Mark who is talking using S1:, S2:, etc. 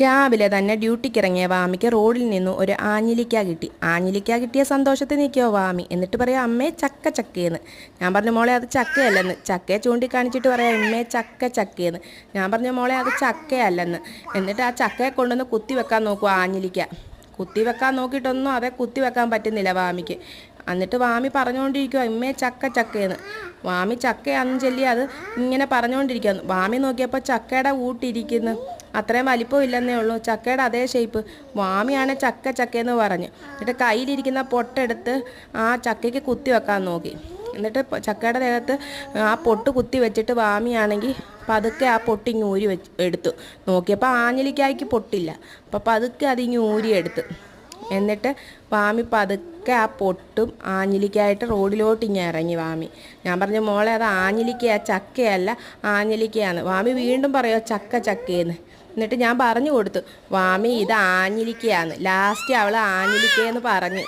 S1: രാവിലെ തന്നെ ഡ്യൂട്ടിക്ക് ഇറങ്ങിയ വാമിക്ക് റോഡിൽ നിന്നും ഒരു ആഞ്ഞിലിക്ക കിട്ടി. ആഞ്ഞിലിക്ക കിട്ടിയ സന്തോഷത്തിൽ നിൽക്കുമോ വാമി? എന്നിട്ട് പറയാം അമ്മേ ചക്ക ചക്കയെന്ന് ഞാൻ പറഞ്ഞു മോളെ അത് ചക്കയല്ലെന്ന്. ചക്കയെ ചൂണ്ടിക്കാണിച്ചിട്ട് പറയാം അമ്മേ ചക്ക ചക്കയെന്ന് ഞാൻ പറഞ്ഞു മോളെ അത് ചക്കയല്ലെന്ന്. എന്നിട്ട് ആ ചക്കയെ കൊണ്ടുവന്ന് കുത്തി വെക്കാൻ നോക്കുക ആഞ്ഞിലിക്ക. കുത്തി വെക്കാൻ നോക്കിയിട്ടൊന്നും അതെ കുത്തി വെക്കാൻ പറ്റുന്നില്ല വാമിക്ക്. എന്നിട്ട് വാമി പറഞ്ഞുകൊണ്ടിരിക്കുക ഇമ്മേ ചക്ക ചക്കയെന്ന്. വാമി ചക്കയാണെന്ന് ചൊല്ലി അത് ഇങ്ങനെ പറഞ്ഞുകൊണ്ടിരിക്കുകയാണ് വാമി നോക്കിയപ്പോൾ ചക്കയുടെ ഊട്ടിരിക്കുന്നു. അത്രയും വലിപ്പം ഇല്ലെന്നേ ഉള്ളൂ ചക്കയുടെ അതേ ഷേപ്പ് വാമിയാണ് ചക്ക ചക്കയെന്ന് പറഞ്ഞ്. എന്നിട്ട് കയ്യിലിരിക്കുന്ന പൊട്ടെടുത്ത് ആ ചക്കയ്ക്ക് കുത്തി വെക്കാൻ നോക്കി. എന്നിട്ട് ചക്കയുടെ ദേഹത്ത് ആ പൊട്ട് കുത്തി വെച്ചിട്ട് വാമിയാണെങ്കിൽ പതുക്കെ ആ ഊരി വെച്ച് എടുത്തു. നോക്കിയപ്പോൾ ആഞ്ഞിലിക്കായ്ക്ക് പൊട്ടില്ല. അപ്പോൾ പതുക്കെ അതിങ്ങ് ഊരിയെടുത്ത്. എന്നിട്ട് വാമി പതുക്കെ ആ പൊട്ടും ആഞ്ഞിലിക്കായിട്ട് റോഡിലോട്ട് ഇങ്ങനെ ഇറങ്ങി വാമി. ഞാൻ പറഞ്ഞു മോളെ അത് ആഞ്ഞിലിക്കയാ ചക്കയല്ല ആഞ്ഞിലിക്കയാണ് വാമി വീണ്ടും പറയുമോ ചക്ക ചക്കയെന്ന്. എന്നിട്ട് ഞാൻ പറഞ്ഞു കൊടുത്തു വാമി ഇത് ആഞ്ഞിലിക്കയാണ് ലാസ്റ്റ് അവൾ ആഞ്ഞിലിക്കയെന്ന് പറഞ്ഞ്.